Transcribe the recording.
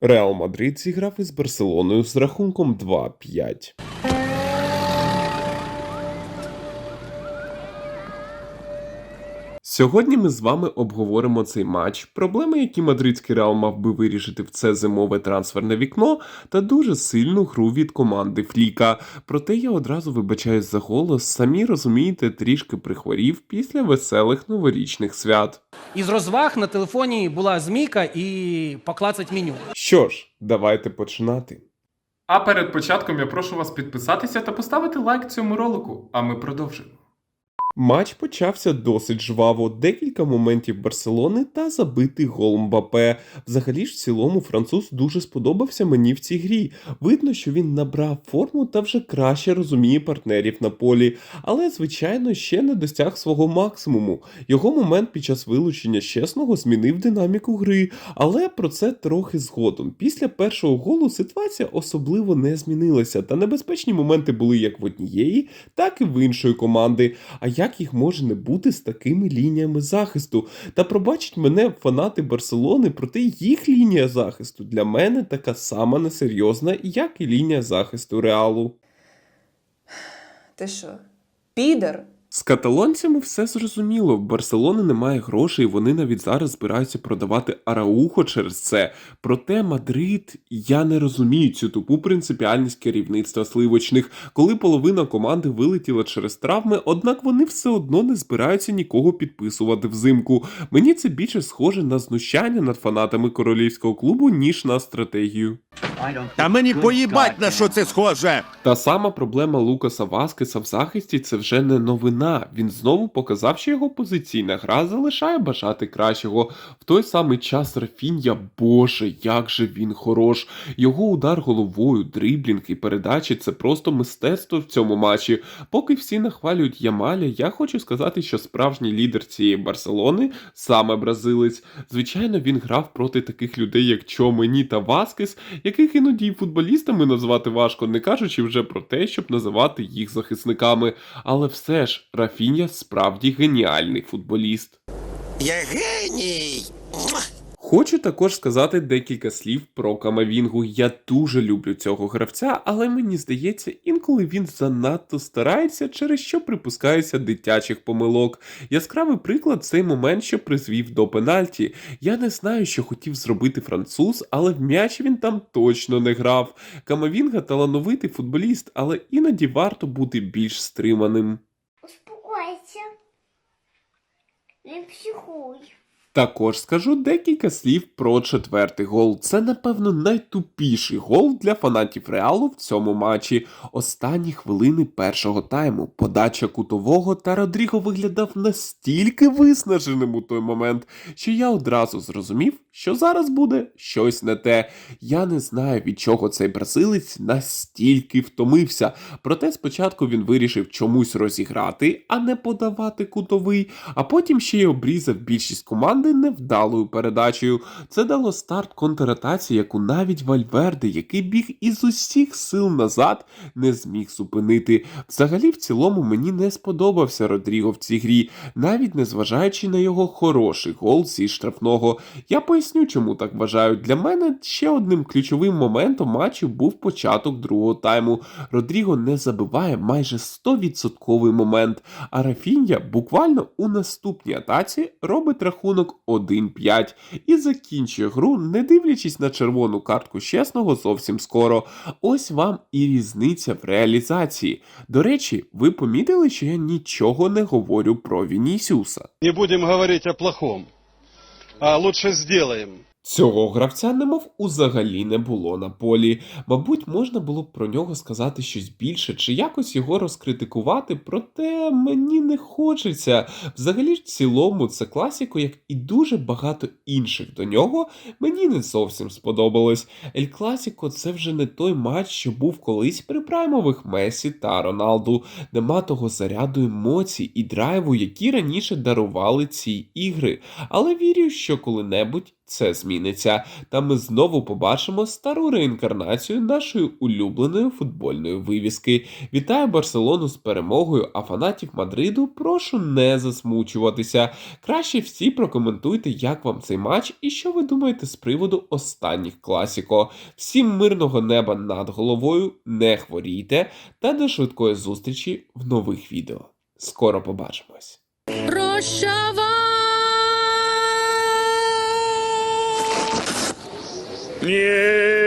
Реал Мадрид зіграв із Барселоною з рахунком 2-5. Сьогодні ми з вами обговоримо цей матч, проблеми, які мадридський Реал мав би вирішити в це зимове трансферне вікно, та дуже сильну гру від команди Фліка. Проте я одразу вибачаюсь за голос, самі розумієте, трішки прихворів після веселих новорічних свят. Із розваг на телефоні була змійка і поклацать меню. Що ж, давайте починати. А перед початком я прошу вас підписатися та поставити лайк цьому ролику, а ми продовжимо. Матч почався досить жваво, декілька моментів Барселони та забитий гол Мбапе. Взагалі ж в цілому француз дуже сподобався мені в цій грі. Видно, що він набрав форму та вже краще розуміє партнерів на полі, але звичайно ще не досяг свого максимуму. Його момент під час вилучення чесного змінив динаміку гри, але про це трохи згодом. Після першого голу ситуація особливо не змінилася, та небезпечні моменти були як в однієї, так і в іншої команди. А як їх може не бути з такими лініями захисту? Та пробачать мене фанати Барселони, проте їх лінія захисту для мене така сама несерйозна, як і лінія захисту Реалу. Ти що? Підер? З каталонцями все зрозуміло. В Барселони немає грошей, вони навіть зараз збираються продавати Араухо через це. Проте Мадрид, я не розумію цю тупу принципіальність керівництва сливочних, коли половина команди вилетіла через травми, однак вони все одно не збираються нікого підписувати взимку. Мені це більше схоже на знущання над фанатами королівського клубу, ніж на стратегію. Та мені поїбать на що це схоже. Та сама проблема Лукаса Васкеса в захисті це вже не новина. Він знову показав, що його позиційна гра залишає бажати кращого. В той самий час Рафінья, боже, як же він хорош. Його удар головою, дриблінг і передачі це просто мистецтво в цьому матчі. Поки всі нахвалюють Ямаля, я хочу сказати, що справжній лідер цієї Барселони саме бразилець. Звичайно, він грав проти таких людей, як Чомені та Васкес, яких іноді футболістами назвати важко, не кажучи вже про те, щоб називати їх захисниками. Але все ж Рафінья справді геніальний футболіст. Я геній. Хочу також сказати декілька слів про Камавінгу. Я дуже люблю цього гравця, але мені здається, інколи він занадто старається, через що припускається дитячих помилок. Яскравий приклад цей момент, що призвів до пенальті. Я не знаю, що хотів зробити француз, але в м'яч він там точно не грав. Камавінга талановитий футболіст, але іноді варто бути більш стриманим. Не психуй. Також скажу декілька слів про четвертий гол. Це, напевно, найтупіший гол для фанатів Реалу в цьому матчі. Останні хвилини першого тайму. Подача кутового та Родріго виглядав настільки виснаженим у той момент, що я одразу зрозумів, що зараз буде щось не те. Я не знаю, від чого цей бразилець настільки втомився. Проте спочатку він вирішив чомусь розіграти, а не подавати кутовий, а потім ще й обрізав більшість команди невдалою передачею. Це дало старт контратаці, яку навіть Вальверде, який біг із усіх сил назад, не зміг зупинити. Взагалі, в цілому, мені не сподобався Родріго в цій грі, навіть незважаючи на його хороший гол зі штрафного. Я поясню, чому так вважаю. Для мене ще одним ключовим моментом матчу був початок другого тайму. Родріго не забиває майже 100% момент, а Рафінья буквально у наступній атаці робить рахунок 1-5 і закінчує гру, не дивлячись на червону картку чесного зовсім скоро. Ось вам і різниця в реалізації. До речі, ви помітили, що я нічого не говорю про Вінісіуса. Не будем говорити о плохом, а лучше сделаем. Цього гравця немов узагалі не було на полі. Мабуть, можна було б про нього сказати щось більше чи якось його розкритикувати, проте мені не хочеться. Взагалі в цілому це класіко, як і дуже багато інших до нього, мені не зовсім сподобалось. Ель Класіко це вже не той матч, що був колись при праймових Месі та Роналду. Нема того заряду емоцій і драйву, які раніше дарували ці ігри. Але вірю, що коли-небудь це зміниться, та ми знову побачимо стару реінкарнацію нашої улюбленої футбольної вивіски. Вітаю Барселону з перемогою, а фанатів Мадриду прошу не засмучуватися. Краще всі прокоментуйте, як вам цей матч і що ви думаєте з приводу останніх класіко. Всім мирного неба над головою, не хворійте та до швидкої зустрічі в нових відео. Скоро побачимось! Nie!